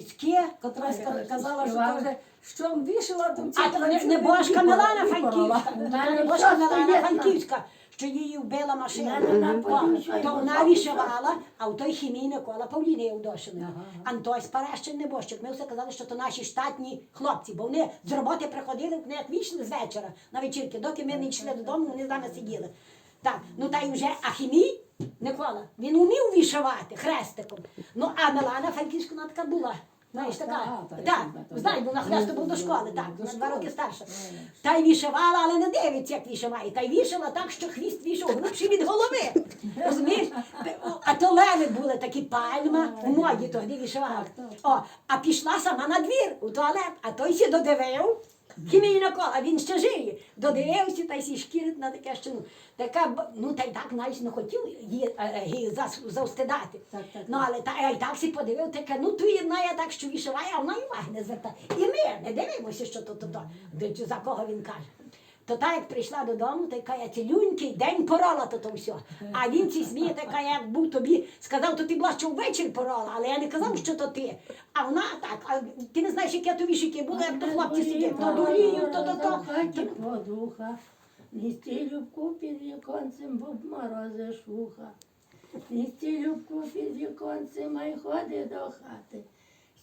Іське, Котра казала, що каже, що вішала там А ці то не- не бошка вікола, Милана. Франківська. Не не бошка бошка Милана Франківська, що її вбила машина. То вона його вішавала, а в той хімії Микола Павліни Євдошини. Ага. Антось Парещин Небожчик. Ми все казали, що то наші штатні хлопці, бо вони з роботи приходили, вони як вийшли з вечора на вечірки, доки ми не йшли додому, вони з нами сиділи. Так, ну та й вже а хімій Микола, він умів вішавати хрестиком. Ну, а Милана Франківська вона така була. Знаєш, Так, така. так, так, Так, так, так. бо на хресту Ну, був до школи, так, до на два роки старша. Ну, Та й вішавала, але не дивиться, як вішаває. Та й вішала так, що хвіст вішав глибше від голови. Розумієш? А то леви були такі пальма у моді тоді так. О, а пішла сама на двір у туалет, а той сі додивив. Хімійна кола, він ще жиє. Додивився та й сі шкірить на таке що ну. Така, ну та й так навіть не хотів її, е, е, зас- завстидати. Так, так, Ну, але та, а й так сі подивив, таке, ну ту єдна я так, що вишиває, а вона й уваги не звертає. І ми не дивимося, що то, то, то, де- за кого він каже. То та як прийшла додому, то яка я цілюнький день порола то, то все. А він ці сміє, така як був тобі, сказав, то ти була що ввечері порола, але я не казав, що то ти. А вона так, а ти не знаєш, які то вішики були, як то хлопці сидять, то дурію, то то то. подуха, Ністі любку під віконцем, бо морози шуха. Ністі любку під віконцем, а й ходи до хати.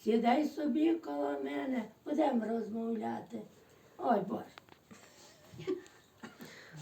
Сідай собі коло мене, будемо розмовляти. Ой Боже.